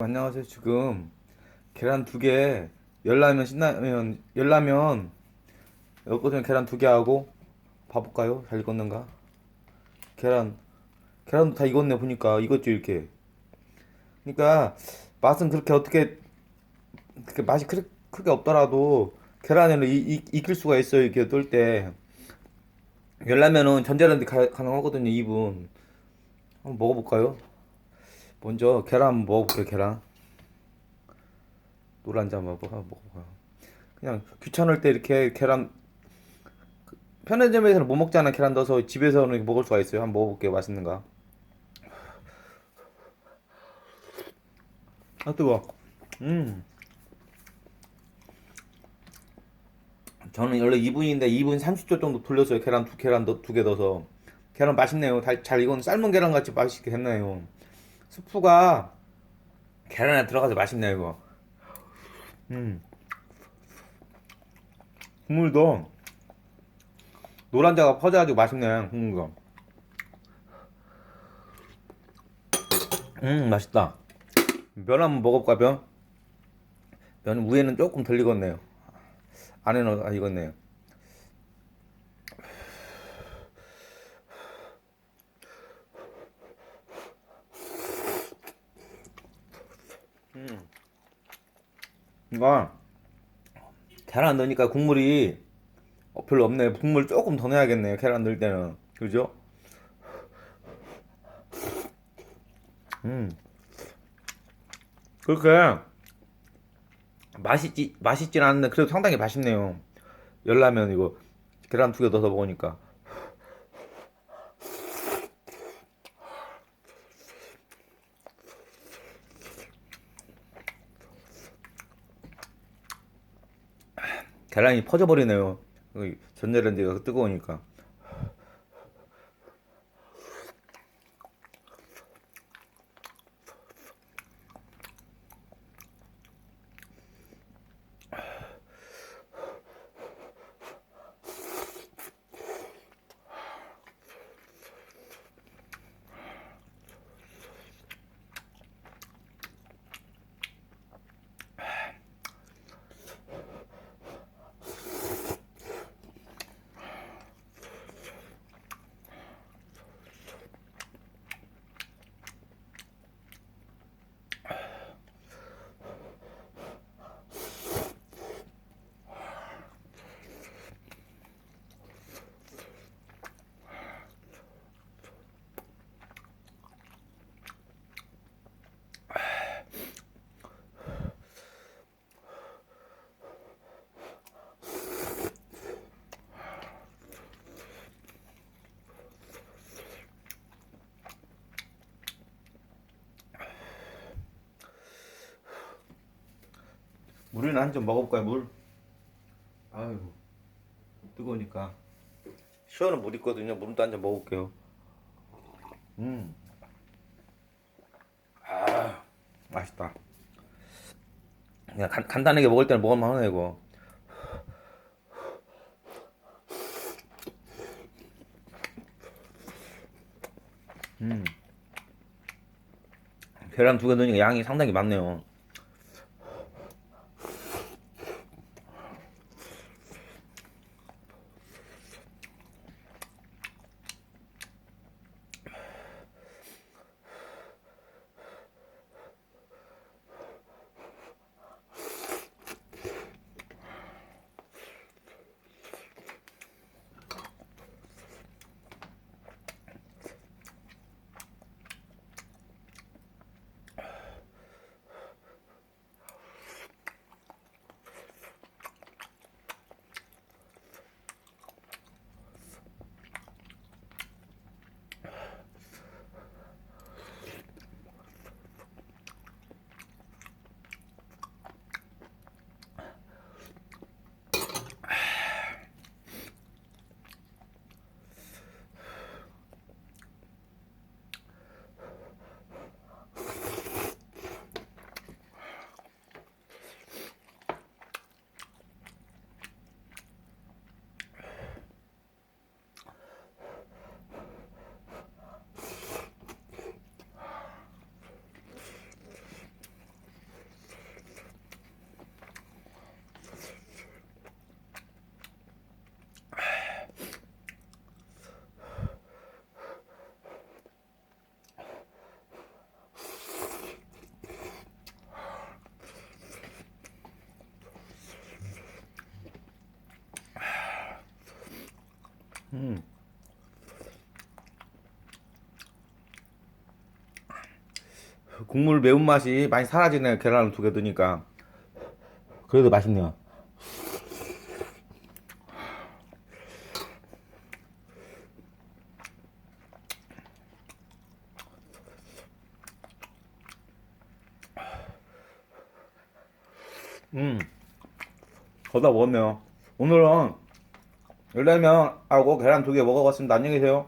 안녕하세요. 지금 계란 두 개, 열라면 신라면, 열라면 였거든요. 계란 두 개 하고 봐 볼까요? 잘 익었는가? 계란, 계란도 다 익었네 보니까 익었죠 이렇게. 그러니까 맛은 그렇게 어떻게 그렇게 맛이 크게, 크게 없더라도 계란에는 이, 이, 익힐 수가 있어요. 이렇게 뜰 때. 열라면은 전자레인지 가, 가능하거든요. 2분. 한번 먹어볼까요? 먼저 계란 먹어볼게요 계란. 노란 잠 한번 먹어봐요 그냥 귀찮을 때 이렇게 계란 그 편의점에서는 못 먹잖아 계란 넣어서 집에서는 먹을 수가 있어요. 한번 먹어볼게요 맛있는가. 아 뜨거워. 음. 저는 원래 2분인데 2분 30초 정도 돌렸어요. 계란 두 계란 두 개 넣어서. 계란 맛있네요. 잘, 잘 익은 삶은 계란 같이 맛있게 됐네요 스프가 계란에 들어가서 맛있네 이거. 음. 국물도 노란자가 퍼져가지고 맛있네 국물가. 음 맛있다. 면 한번 먹어볼까 면? 면 위에는 조금 덜 익었네요. 안에는 아 익었네요. 이거 계란 넣으니까 국물이 어, 별로 없네. 국물 조금 더 넣어야겠네요. 계란 넣을 때는. 그죠? 음. 그렇게 맛있지 맛있진 않은데 그래도 상당히 맛있네요. 열라면 이거 계란 두 개 넣어서 먹으니까. 계란이 퍼져버리네요. 그 전자레인지가 뜨거우니까. 물이나 한 잔 먹어볼까요, 물? 아유, 뜨거우니까. 시원한 물 있거든요. 물도 한 잔 먹을게요. 음. 아, 맛있다. 그냥 간, 간단하게 먹을 때는 먹을만 하네, 이거. 음. 계란 두 개 넣으니까 양이 상당히 많네요. 음. 국물 매운맛이 많이 사라지네요. 계란을 두 개 드니까. 그래도 맛있네요. 음, 거다 먹었네요. 오늘은 열라면하고 계란 두 개 먹어봤습니다. 안녕히 계세요.